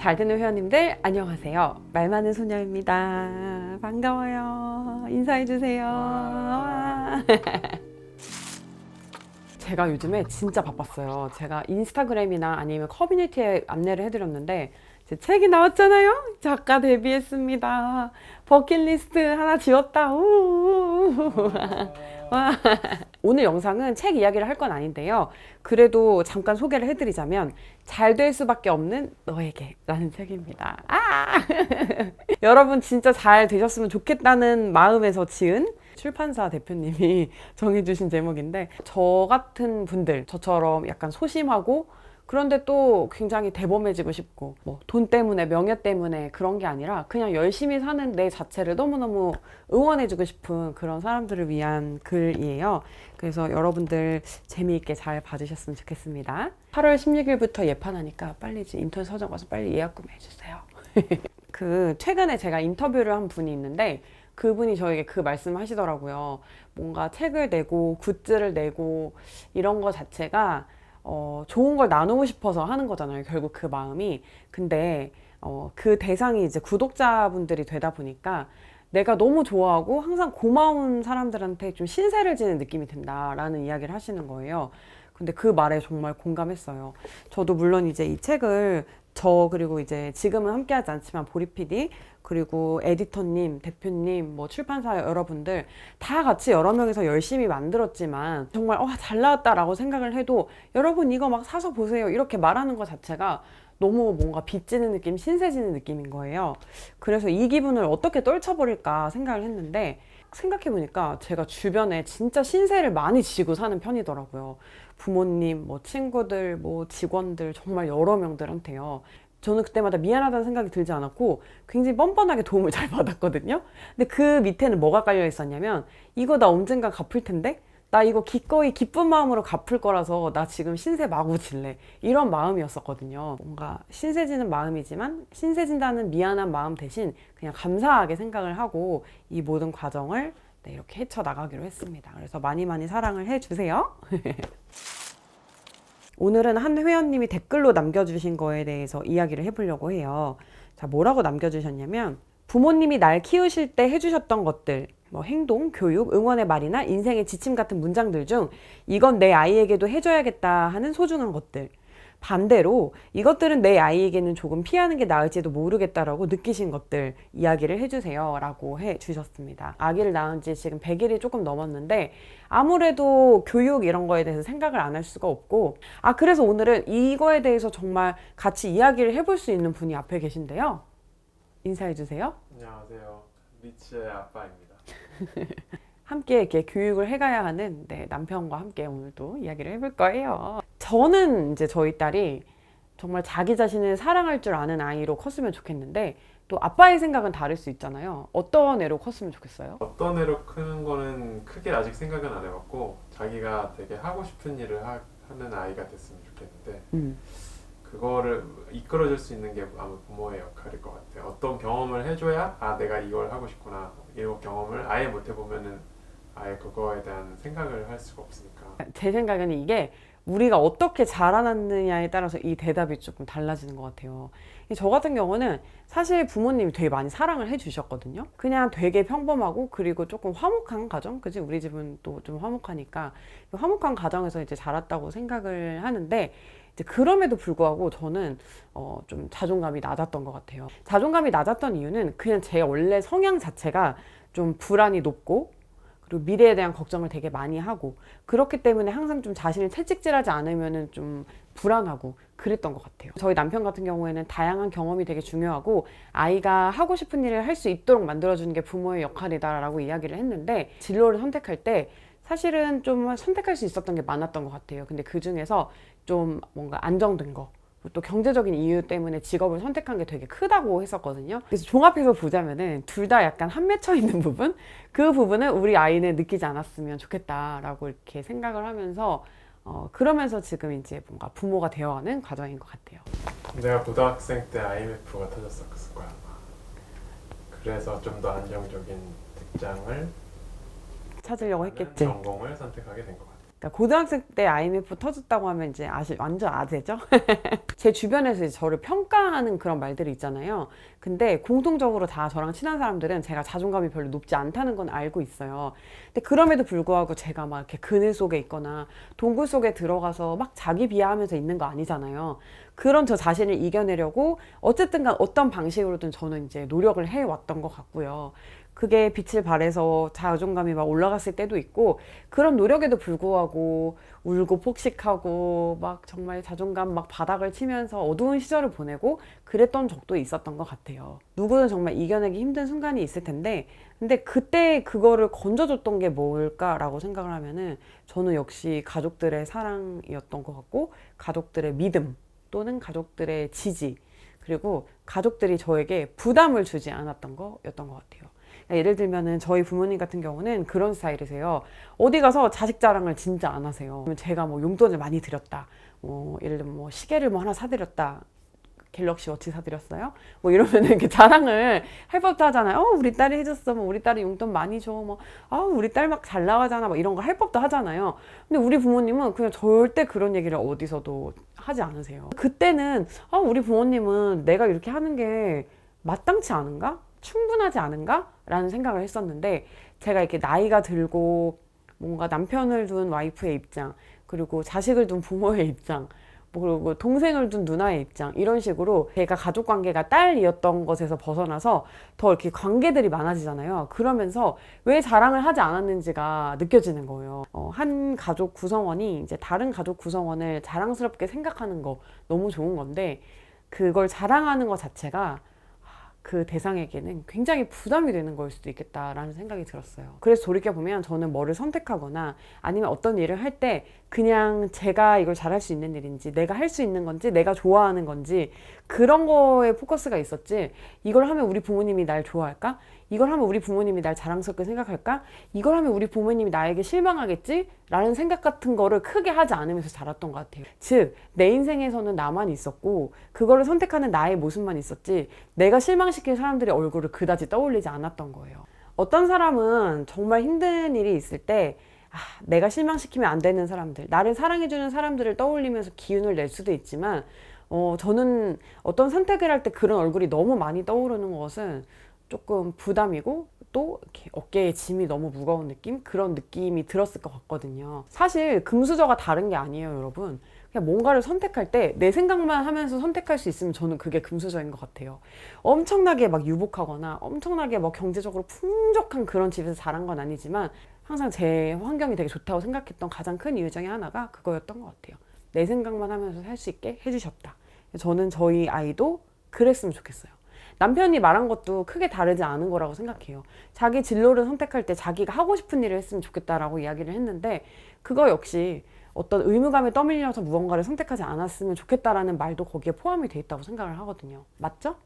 잘 되는 회원님들 안녕하세요. 말 많은 소녀입니다. 반가워요. 인사해 주세요. 와. 제가 요즘에 진짜 바빴어요. 제가 인스타그램이나 아니면 커뮤니티에 안내를 해드렸는데 제 책이 나왔잖아요. 작가 데뷔했습니다. 버킷리스트 하나 지웠다. 우. 와. 오늘 영상은 책 이야기를 할 건 아닌데요. 그래도 잠깐 소개를 해드리자면 잘 될 수밖에 없는 너에게 라는 책입니다. 아! 여러분 진짜 잘 되셨으면 좋겠다는 마음에서 지은 출판사 대표님이 정해주신 제목인데 저 같은 분들 저처럼 약간 소심하고 그런데 또 굉장히 대범해지고 싶고 뭐 돈 때문에 명예 때문에 그런 게 아니라 그냥 열심히 사는 내 자체를 너무너무 응원해주고 싶은 그런 사람들을 위한 글이에요. 그래서 여러분들 재미있게 잘 봐주셨으면 좋겠습니다. 8월 16일부터 예판하니까 빨리 인터넷 서점 가서 빨리 예약 구매해주세요. 그 최근에 제가 인터뷰를 한 분이 있는데 그분이 저에게 그 말씀을 하시더라고요. 뭔가 책을 내고 굿즈를 내고 이런 거 자체가 어, 좋은 걸 나누고 싶어서 하는 거잖아요. 결국 그 마음이. 근데 어, 그 대상이 이제 구독자분들이 되다 보니까 내가 너무 좋아하고 항상 고마운 사람들한테 좀 신세를 지는 느낌이 든다라는 이야기를 하시는 거예요. 근데 그 말에 정말 공감했어요. 저도 물론 이제 이 책을 저 그리고 이제 지금은 함께하지 않지만 보리 PD 그리고 에디터님, 대표님, 뭐 출판사 여러분들 다 같이 여러 명이서 열심히 만들었지만 정말 와잘 나왔다라고 생각을 해도 여러분 이거 막 사서 보세요 이렇게 말하는 것 자체가 너무 뭔가 빚지는 느낌, 신세지는 느낌인 거예요. 그래서 이 기분을 어떻게 떨쳐버릴까 생각을 했는데 생각해보니까 제가 주변에 진짜 신세를 많이 지고 사는 편이더라고요. 부모님, 뭐 친구들, 뭐 직원들 정말 여러 명들한테요. 저는 그때마다 미안하다는 생각이 들지 않았고 굉장히 뻔뻔하게 도움을 잘 받았거든요. 근데 그 밑에는 뭐가 깔려 있었냐면 이거 나 언젠가 갚을 텐데 나 이거 기꺼이 기쁜 마음으로 갚을 거라서 나 지금 신세 마구 질래 이런 마음이었었거든요. 뭔가 신세지는 마음이지만 신세진다는 미안한 마음 대신 그냥 감사하게 생각을 하고 이 모든 과정을 네, 이렇게 헤쳐 나가기로 했습니다. 그래서 많이 많이 사랑을 해주세요. 오늘은 한 회원님이 댓글로 남겨주신 거에 대해서 이야기를 해보려고 해요. 자, 뭐라고 남겨주셨냐면, 부모님이 날 키우실 때 해주셨던 것들, 뭐 행동, 교육, 응원의 말이나 인생의 지침 같은 문장들 중 이건 내 아이에게도 해줘야겠다 하는 소중한 것들. 반대로 이것들은 내 아이에게는 조금 피하는 게 나을지도 모르겠다라고 느끼신 것들 이야기를 해주세요 라고 해 주셨습니다. 아기를 낳은 지 지금 100일이 조금 넘었는데 아무래도 교육 이런 거에 대해서 생각을 안 할 수가 없고 아 그래서 오늘은 이거에 대해서 정말 같이 이야기를 해볼 수 있는 분이 앞에 계신데요. 인사해 주세요. 안녕하세요. 리치의 아빠입니다. 함께 이렇게 교육을 해가야 하는 네, 남편과 함께 오늘도 이야기를 해볼 거예요. 저는 이제 저희 딸이 정말 자기 자신을 사랑할 줄 아는 아이로 컸으면 좋겠는데 또 아빠의 생각은 다를 수 있잖아요. 어떤 애로 컸으면 좋겠어요? 어떤 애로 크는 거는 크게 아직 생각은 안 해봤고 자기가 되게 하고 싶은 일을 하, 는 아이가 됐으면 좋겠는데 음. 그거를 이끌어줄 수 있는 게 아마 부모의 역할일 것 같아요. 어떤 경험을 해줘야 아 내가 이걸 하고 싶구나 이런 경험을 아예 못 해보면은 아예 그거에 대한 생각을 할 수가 없으니까 제 생각에는 이게 우리가 어떻게 자라났느냐에 따라서 이 대답이 조금 달라지는 것 같아요. 저 같은 경우는 사실 부모님이 되게 많이 사랑을 해주셨거든요. 그냥 되게 평범하고 그리고 조금 화목한 가정, 그지? 우리 집은 또 좀 화목하니까 그 화목한 가정에서 이제 자랐다고 생각을 하는데 이제 그럼에도 불구하고 저는 어, 좀 자존감이 낮았던 것 같아요. 자존감이 낮았던 이유는 그냥 제 원래 성향 자체가 좀 불안이 높고 그리고 미래에 대한 걱정을 되게 많이 하고 그렇기 때문에 항상 좀 자신을 채찍질하지 않으면은 좀 불안하고 그랬던 것 같아요. 저희 남편 같은 경우에는 다양한 경험이 되게 중요하고 아이가 하고 싶은 일을 할 수 있도록 만들어주는 게 부모의 역할이다라고 이야기를 했는데 진로를 선택할 때 사실은 좀 선택할 수 있었던 게 많았던 것 같아요. 근데 그 중에서 좀 뭔가 안정된 거, 또 경제적인 이유 때문에 직업을 선택한 게 되게 크다고 했었거든요. 그래서 종합해서 보자면은 둘 다 약간 한 맺혀 있는 부분, 그 부분은 우리 아이는 느끼지 않았으면 좋겠다라고 이렇게 생각을 하면서 어, 그러면서 지금 이제 뭔가 부모가 되어가는 과정인 것 같아요. 내가 고등학생 때 IMF가 터졌었을 거야. 그래서 좀 더 안정적인 직장을 찾으려고 했겠지. 전공을 선택하게 된 것 같아. 그러니까 고등학생 때 IMF 터졌다고 하면 이제 아시 완전 아재죠. 제 주변에서 저를 평가하는 그런 말들이 있잖아요. 근데 공통적으로 다 저랑 친한 사람들은 제가 자존감이 별로 높지 않다는 건 알고 있어요. 근데 그럼에도 불구하고 제가 막 이렇게 그늘 속에 있거나 동굴 속에 들어가서 막 자기 비하하면서 있는 거 아니잖아요. 그런 저 자신을 이겨내려고 어쨌든 간 어떤 방식으로든 저는 이제 노력을 해왔던 것 같고요. 그게 빛을 발해서 자존감이 막 올라갔을 때도 있고 그런 노력에도 불구하고 울고 폭식하고 막 정말 자존감 막 바닥을 치면서 어두운 시절을 보내고 그랬던 적도 있었던 것 같아요. 누구는 정말 이겨내기 힘든 순간이 있을 텐데 근데 그때 그거를 건져줬던 게 뭘까라고 생각을 하면은 저는 역시 가족들의 사랑이었던 것 같고 가족들의 믿음 또는 가족들의 지지 그리고 가족들이 저에게 부담을 주지 않았던 거였던 것 같아요. 예를 들면은 저희 부모님 같은 경우는 그런 스타일이세요. 어디 가서 자식 자랑을 진짜 안 하세요. 제가 뭐 용돈을 많이 드렸다. 뭐 예를 들면 뭐 시계를 뭐 하나 사드렸다. 갤럭시 워치 사드렸어요. 뭐 이러면 이렇게 자랑을 할 법도 하잖아요. 어, 우리 딸이 해줬어. 뭐 우리 딸이 용돈 많이 줘. 뭐, 아, 우리 딸 막 잘 나가잖아. 뭐 이런 거 할 법도 하잖아요. 근데 우리 부모님은 그냥 절대 그런 얘기를 어디서도 하지 않으세요. 그때는 아, 우리 부모님은 내가 이렇게 하는 게 마땅치 않은가? 충분하지 않은가? 라는 생각을 했었는데 제가 이렇게 나이가 들고 뭔가 남편을 둔 와이프의 입장 그리고 자식을 둔 부모의 입장 뭐 그리고 동생을 둔 누나의 입장 이런 식으로 제가 가족 관계가 딸이었던 것에서 벗어나서 더 이렇게 관계들이 많아지잖아요. 그러면서 왜 자랑을 하지 않았는지가 느껴지는 거예요. 어, 한 가족 구성원이 이제 다른 가족 구성원을 자랑스럽게 생각하는 거 너무 좋은 건데 그걸 자랑하는 것 자체가 그 대상에게는 굉장히 부담이 되는 걸 수도 있겠다라는 생각이 들었어요. 그래서 돌이켜 보면 저는 뭐를 선택하거나 아니면 어떤 일을 할 때 그냥 제가 이걸 잘할 수 있는 일인지 내가 할 수 있는 건지 내가 좋아하는 건지 그런 거에 포커스가 있었지 이걸 하면 우리 부모님이 날 좋아할까? 이걸 하면 우리 부모님이 날 자랑스럽게 생각할까? 이걸 하면 우리 부모님이 나에게 실망하겠지? 라는 생각 같은 거를 크게 하지 않으면서 자랐던 것 같아요. 즉, 내 인생에서는 나만 있었고, 그거를 선택하는 나의 모습만 있었지, 내가 실망시킬 사람들의 얼굴을 그다지 떠올리지 않았던 거예요. 어떤 사람은 정말 힘든 일이 있을 때, 아, 내가 실망시키면 안 되는 사람들, 나를 사랑해주는 사람들을 떠올리면서 기운을 낼 수도 있지만, 어, 저는 어떤 선택을 할 때 그런 얼굴이 너무 많이 떠오르는 것은 조금 부담이고 또 이렇게 어깨에 짐이 너무 무거운 느낌 그런 느낌이 들었을 것 같거든요. 사실 금수저가 다른 게 아니에요, 여러분. 그냥 뭔가를 선택할 때 내 생각만 하면서 선택할 수 있으면 저는 그게 금수저인 것 같아요. 엄청나게 막 유복하거나 엄청나게 뭐 경제적으로 풍족한 그런 집에서 자란 건 아니지만 항상 제 환경이 되게 좋다고 생각했던 가장 큰 이유 중에 하나가 그거였던 것 같아요. 내 생각만 하면서 살 수 있게 해주셨다. 저는 저희 아이도 그랬으면 좋겠어요. 남편이 말한 것도 크게 다르지 않은 거라고 생각해요. 자기 진로를 선택할 때 자기가 하고 싶은 일을 했으면 좋겠다라고 이야기를 했는데 그거 역시 어떤 의무감에 떠밀려서 무언가를 선택하지 않았으면 좋겠다라는 말도 거기에 포함이 돼 있다고 생각을 하거든요. 맞죠?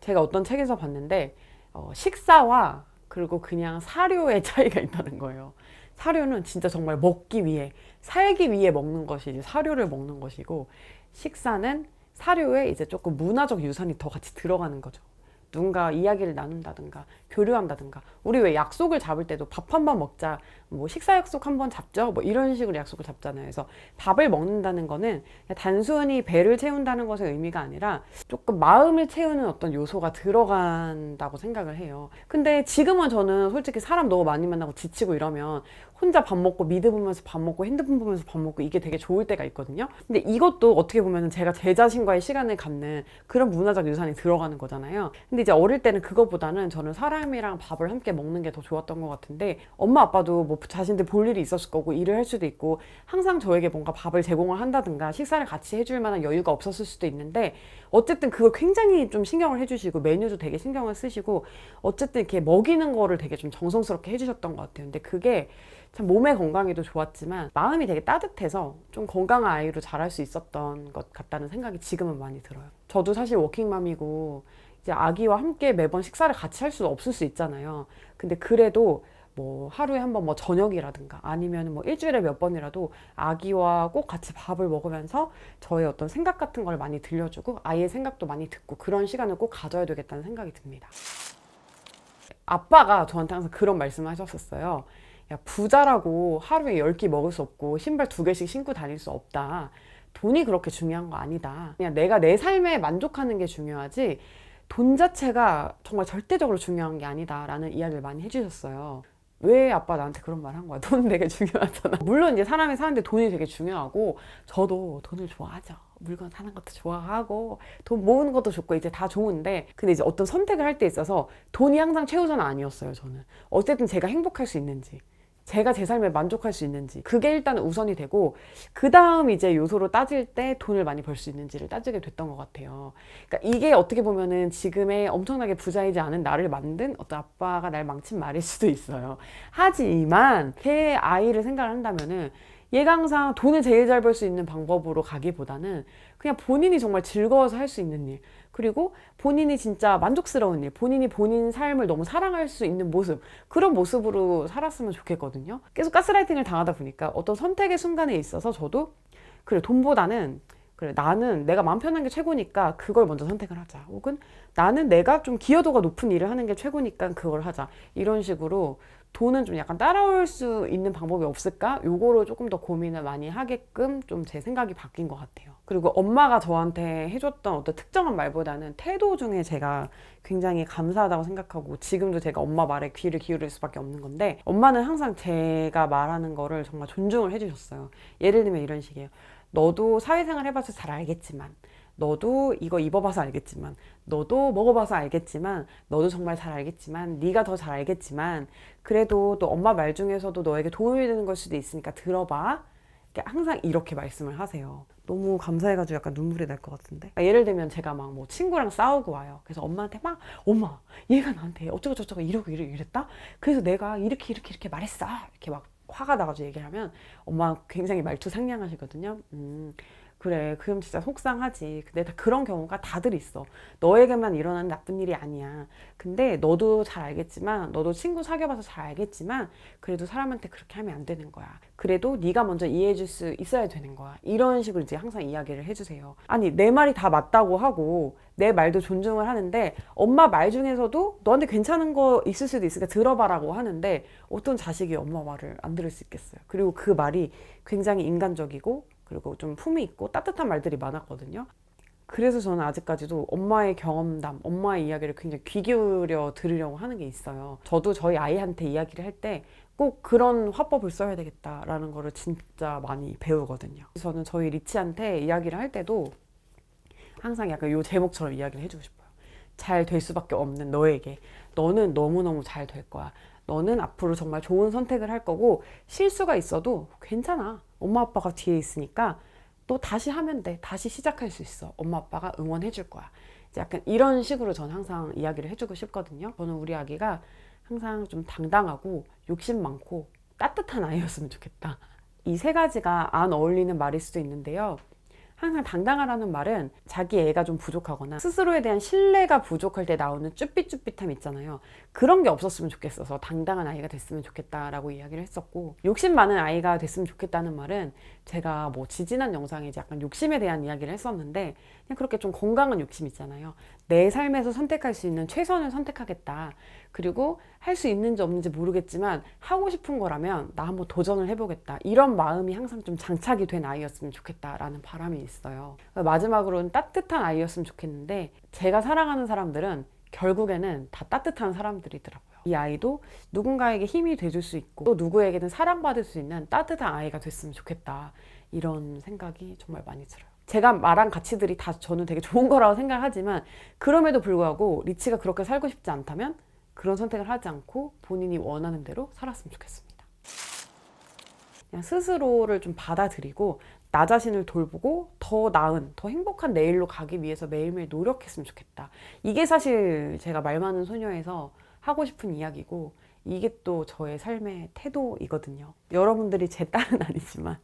제가 어떤 책에서 봤는데 어, 식사와 그리고 그냥 사료의 차이가 있다는 거예요. 사료는 진짜 정말 먹기 위해 살기 위해 먹는 것이 이제 사료를 먹는 것이고 식사는 사료에 이제 조금 문화적 유산이 더 같이 들어가는 거죠. 누군가 이야기를 나눈다든가 교류한다든가 우리 왜 약속을 잡을 때도 밥 한 번 먹자 뭐 식사 약속 한 번 잡죠 뭐 이런 식으로 약속을 잡잖아요 그래서 밥을 먹는다는 거는 단순히 배를 채운다는 것의 의미가 아니라 조금 마음을 채우는 어떤 요소가 들어간다고 생각을 해요 근데 지금은 저는 솔직히 사람 너무 많이 만나고 지치고 이러면 혼자 밥 먹고 미드 보면서 밥 먹고 핸드폰 보면서 밥 먹고 이게 되게 좋을 때가 있거든요 근데 이것도 어떻게 보면 제가 제 자신과의 시간을 갖는 그런 문화적 유산이 들어가는 거잖아요 근데 이제 어릴 때는 그거보다는 저는 사람이랑 밥을 함께 먹는 게 더 좋았던 것 같은데 엄마 아빠도 뭐 자신들 볼 일이 있었을 거고 일을 할 수도 있고 항상 저에게 뭔가 밥을 제공을 한다든가 식사를 같이 해줄 만한 여유가 없었을 수도 있는데 어쨌든 그걸 굉장히 좀 신경을 해주시고 메뉴도 되게 신경을 쓰시고 어쨌든 이렇게 먹이는 거를 되게 좀 정성스럽게 해주셨던 것 같아요. 근데 그게 참 몸의 건강에도 좋았지만 마음이 되게 따뜻해서 좀 건강한 아이로 자랄 수 있었던 것 같다는 생각이 지금은 많이 들어요. 저도 사실 워킹맘이고 이제 아기와 함께 매번 식사를 같이 할 수 없을 수 있잖아요. 근데 그래도 뭐 하루에 한 번 뭐 저녁이라든가 아니면 뭐 일주일에 몇 번이라도 아기와 꼭 같이 밥을 먹으면서 저의 어떤 생각 같은 걸 많이 들려주고 아이의 생각도 많이 듣고 그런 시간을 꼭 가져야 되겠다는 생각이 듭니다. 아빠가 저한테 항상 그런 말씀을 하셨었어요. 야, 부자라고 하루에 10끼 먹을 수 없고 신발 두 개씩 신고 다닐 수 없다. 돈이 그렇게 중요한 거 아니다. 그냥 내가 내 삶에 만족하는 게 중요하지 돈 자체가 정말 절대적으로 중요한 게 아니다라는 이야기를 많이 해주셨어요. 왜 아빠 나한테 그런 말 한 거야? 돈 되게 중요하잖아. 물론 이제 사람이 사는데 돈이 되게 중요하고 저도 돈을 좋아하죠. 물건 사는 것도 좋아하고 돈 모으는 것도 좋고 이제 다 좋은데 근데 이제 어떤 선택을 할 때 있어서 돈이 항상 최우선은 아니었어요. 저는 어쨌든 제가 행복할 수 있는지 제가 제 삶에 만족할 수 있는지 그게 일단 우선이 되고 그 다음 이제 요소로 따질 때 돈을 많이 벌 수 있는지를 따지게 됐던 것 같아요. 그러니까 이게 어떻게 보면은 지금의 엄청나게 부자이지 않은 나를 만든 어떤 아빠가 날 망친 말일 수도 있어요. 하지만 제 아이를 생각을 한다면은 얘가 항상 돈을 제일 잘 벌 수 있는 방법으로 가기보다는 그냥 본인이 정말 즐거워서 할 수 있는 일 그리고 본인이 진짜 만족스러운 일 본인이 본인 삶을 너무 사랑할 수 있는 모습 그런 모습으로 살았으면 좋겠거든요 계속 가스라이팅을 당하다 보니까 어떤 선택의 순간에 있어서 저도 그래 돈보다는 그래 나는 내가 마음 편한 게 최고니까 그걸 먼저 선택을 하자 혹은 나는 내가 좀 기여도가 높은 일을 하는 게 최고니까 그걸 하자 이런 식으로 돈은 좀 약간 따라올 수 있는 방법이 없을까? 요거를 조금 더 고민을 많이 하게끔 좀 제 생각이 바뀐 것 같아요. 그리고 엄마가 저한테 해줬던 어떤 특정한 말보다는 태도 중에 제가 굉장히 감사하다고 생각하고 지금도 제가 엄마 말에 귀를 기울일 수밖에 없는 건데 엄마는 항상 제가 말하는 거를 정말 존중을 해주셨어요. 예를 들면 이런 식이에요. 너도 사회생활 해봐서 잘 알겠지만 너도 이거 입어봐서 알겠지만 너도 먹어봐서 알겠지만 너도 정말 잘 알겠지만 네가 더 잘 알겠지만 그래도 또 엄마 말 중에서도 너에게 도움이 되는 걸 수도 있으니까 들어봐 항상 이렇게 말씀을 하세요 너무 감사해가지고 약간 눈물이 날 것 같은데? 그러니까 예를 들면 제가 막 뭐 친구랑 싸우고 와요. 그래서 엄마한테 막 엄마 얘가 나한테 어쩌고 저쩌고 이러고 이러고 이랬다? 그래서 내가 이렇게 이렇게 이렇게 말했어. 이렇게 막 화가 나가지고 얘기를 하면 엄마 굉장히 말투 상냥하시거든요. 음 그래 그럼 진짜 속상하지. 근데 다 그런 경우가 다들 있어. 너에게만 일어나는 나쁜 일이 아니야. 근데 너도 잘 알겠지만 너도 친구 사귀어봐서 잘 알겠지만 그래도 사람한테 그렇게 하면 안 되는 거야. 그래도 네가 먼저 이해해 줄 수 있어야 되는 거야. 이런 식으로 이제 항상 이야기를 해주세요. 아니 내 말이 다 맞다고 하고 내 말도 존중을 하는데 엄마 말 중에서도 너한테 괜찮은 거 있을 수도 있으니까 들어봐라고 하는데 어떤 자식이 엄마 말을 안 들을 수 있겠어요. 그리고 그 말이 굉장히 인간적이고 그리고 좀 품이 있고 따뜻한 말들이 많았거든요. 그래서 저는 아직까지도 엄마의 경험담, 엄마의 이야기를 굉장히 귀 기울여 들으려고 하는 게 있어요. 저도 저희 아이한테 이야기를 할 때 꼭 그런 화법을 써야 되겠다라는 거를 진짜 많이 배우거든요. 저는 저희 리치한테 이야기를 할 때도 항상 약간 요 제목처럼 이야기를 해주고 싶어요. 잘 될 수밖에 없는 너에게. 너는 너무너무 잘 될 거야. 너는 앞으로 정말 좋은 선택을 할 거고 실수가 있어도 괜찮아. 엄마 아빠가 뒤에 있으니까 또 다시 하면 돼. 다시 시작할 수 있어. 엄마 아빠가 응원해 줄 거야. 이제 약간 이런 식으로 저는 항상 이야기를 해주고 싶거든요. 저는 우리 아기가 항상 좀 당당하고 욕심 많고 따뜻한 아이였으면 좋겠다. 이 세 가지가 안 어울리는 말일 수도 있는데요. 항상 당당하라는 말은 자기 애가 좀 부족하거나 스스로에 대한 신뢰가 부족할 때 나오는 쭈삣쭈삣함 있잖아요. 그런 게 없었으면 좋겠어서 당당한 아이가 됐으면 좋겠다라고 이야기를 했었고 욕심 많은 아이가 됐으면 좋겠다는 말은 제가 뭐 지지난 영상에 약간 욕심에 대한 이야기를 했었는데 그냥 그렇게 좀 건강한 욕심 있잖아요. 내 삶에서 선택할 수 있는 최선을 선택하겠다. 그리고 할 수 있는지 없는지 모르겠지만 하고 싶은 거라면 나 한번 도전을 해보겠다. 이런 마음이 항상 좀 장착이 된 아이였으면 좋겠다라는 바람이 있어요. 마지막으로는 따뜻한 아이였으면 좋겠는데 제가 사랑하는 사람들은 결국에는 다 따뜻한 사람들이더라고요. 이 아이도 누군가에게 힘이 돼줄 수 있고 또 누구에게는 사랑받을 수 있는 따뜻한 아이가 됐으면 좋겠다. 이런 생각이 정말 많이 들어요. 제가 말한 가치들이 다 저는 되게 좋은 거라고 생각하지만 그럼에도 불구하고 리치가 그렇게 살고 싶지 않다면 그런 선택을 하지 않고 본인이 원하는 대로 살았으면 좋겠습니다. 그냥 스스로를 좀 받아들이고 나 자신을 돌보고 더 나은, 더 행복한 내일로 가기 위해서 매일매일 노력했으면 좋겠다. 이게 사실 제가 말 많은 소녀에서 하고 싶은 이야기고 이게 또 저의 삶의 태도이거든요. 여러분들이 제 딸은 아니지만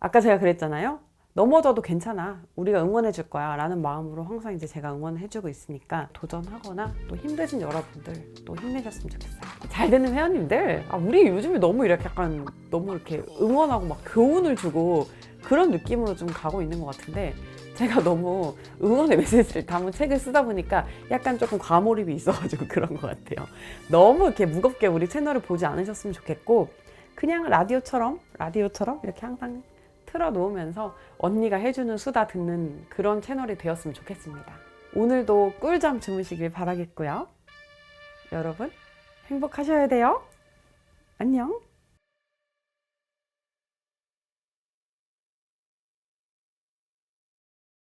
아까 제가 그랬잖아요. 넘어져도 괜찮아. 우리가 응원해 줄 거야. 라는 마음으로 항상 이제 제가 응원해 주고 있으니까 도전하거나 또 힘드신 여러분들 또 힘내셨으면 좋겠어요. 잘 되는 회원님들, 아, 우리 요즘에 너무 이렇게 약간 너무 이렇게 응원하고 막 교훈을 주고 그런 느낌으로 좀 가고 있는 것 같은데 제가 너무 응원의 메시지를 담은 책을 쓰다 보니까 약간 조금 과몰입이 있어가지고 그런 것 같아요. 너무 이렇게 무겁게 우리 채널을 보지 않으셨으면 좋겠고 그냥 라디오처럼 라디오처럼 이렇게 항상 틀어놓으면서 언니가 해주는 수다 듣는 그런 채널이 되었으면 좋겠습니다. 오늘도 꿀잠 주무시길 바라겠고요. 여러분 행복하셔야 돼요. 안녕.